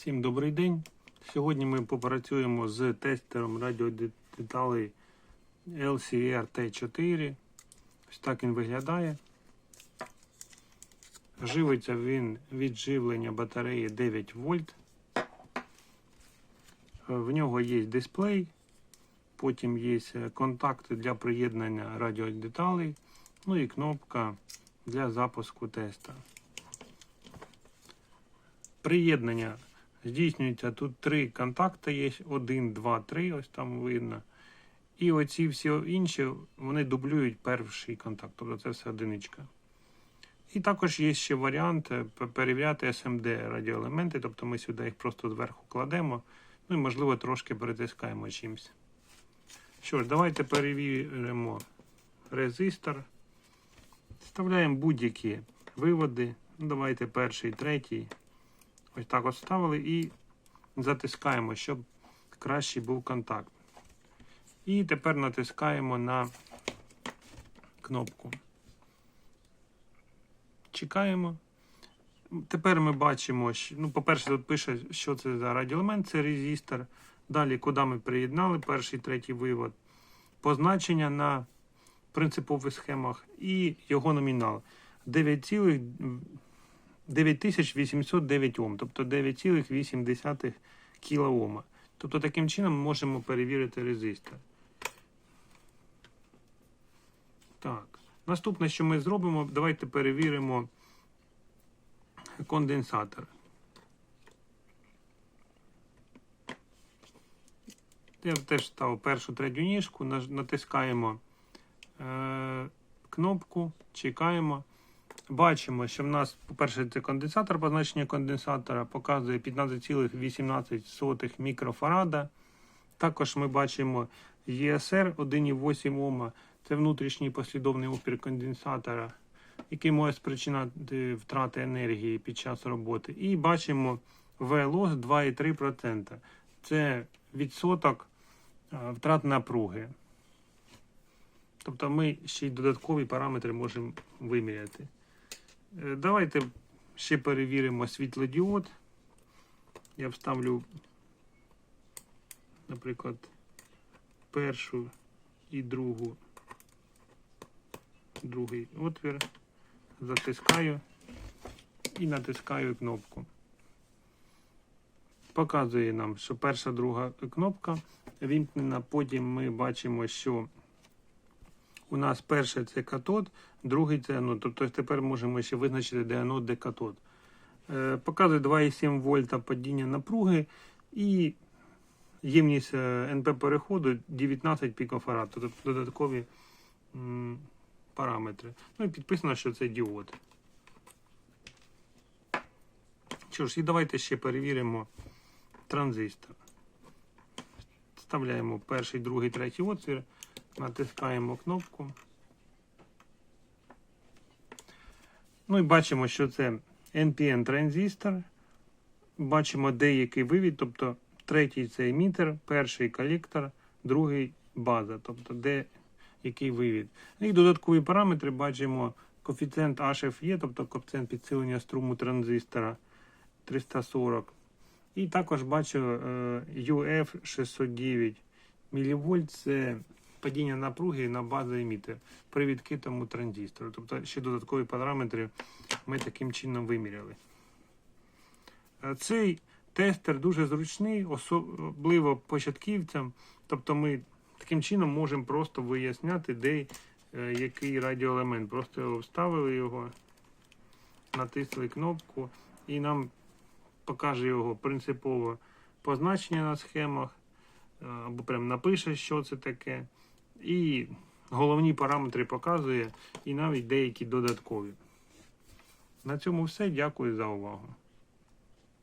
Всім добрий день. Сьогодні ми попрацюємо з тестером радіодеталей LCR T4. Ось так він виглядає. Живиться він від живлення батареї 9 вольт. В нього є дисплей, потім є контакти для приєднання радіодеталей, ну і кнопка для запуску теста. Приєднання здійснюється тут три контакти є. Один, два, три, ось там видно. І оці всі інші вони дублюють перший контакт, тобто це все одиничка. І також є ще варіант е, перевіряти SMD радіоелементи, тобто ми сюди їх просто зверху кладемо, ну і можливо трошки перетискаємо чимось. Що ж, давайте перевіримо резистор. Вставляємо будь-які виводи. Ну, давайте перший, третій. Ось так от ставили і затискаємо, щоб кращий був контакт. І тепер натискаємо на кнопку. Чекаємо. Тепер ми бачимо, що, ну, по-перше, тут пише, що це за радіоелемент, це резистор. Далі, куди ми приєднали перший, третій вивод. Позначення на принципових схемах і його номінал. 9, 9809 Ом, тобто 9,8 кОм. Тобто таким чином ми можемо перевірити резистор. Так. Наступне, що ми зробимо, давайте перевіримо конденсатор. Я теж ставив першу третю ніжку, натискаємо е- кнопку, чекаємо. Бачимо, що в нас, по-перше, це конденсатор, позначення конденсатора показує 15,18 мікрофарада. Також ми бачимо ESR 1,8 Ома. Це внутрішній послідовний опір конденсатора, який може спричинати втрати енергії під час роботи. І бачимо VLOS 2,3%. Це відсоток втрат напруги. Тобто ми ще й додаткові параметри можемо виміряти. Е, Давайте ще перевіримо світлодіод. Я вставлю, наприклад, першу і другу, другий отвір, затискаю і натискаю кнопку. Показує нам, що перша друга кнопка вімкнена. Потім ми бачимо, що у нас перший це катод, другий це анод. Тобто тепер можемо ще визначити, де анод, де катод. Е, Показує 2,7 вольта падіння напруги і ємність е, НП переходу 19 пікофарад, тобто додаткові параметри. Ну і підписано, що це діод. Що ж, і давайте ще перевіримо транзистор. Вставляємо перший, другий, третій отвір, натискаємо кнопку. Ну і бачимо, що це NPN транзистор. Бачимо деякий вивід, тобто третій це емітер, перший колектор, другий база, тобто де який вивід. І додаткові параметри бачимо коефіцієнт HFE, тобто коефіцієнт підсилення струму транзистора 340. І також бачу е, UF 609 мВ це падіння напруги на базу емітер при відкритому транзистору. Тобто ще додаткові параметри ми таким чином виміряли. Е, Цей тестер дуже зручний, особливо початківцям. Тобто ми таким чином можемо просто виясняти, де е, який радіоелемент. Просто вставили його, натисли кнопку і нам покаже його принципово позначення на схемах, е, або прям напише, що це таке. І головні параметри показує, і навіть деякі додаткові. На цьому все. Дякую за увагу.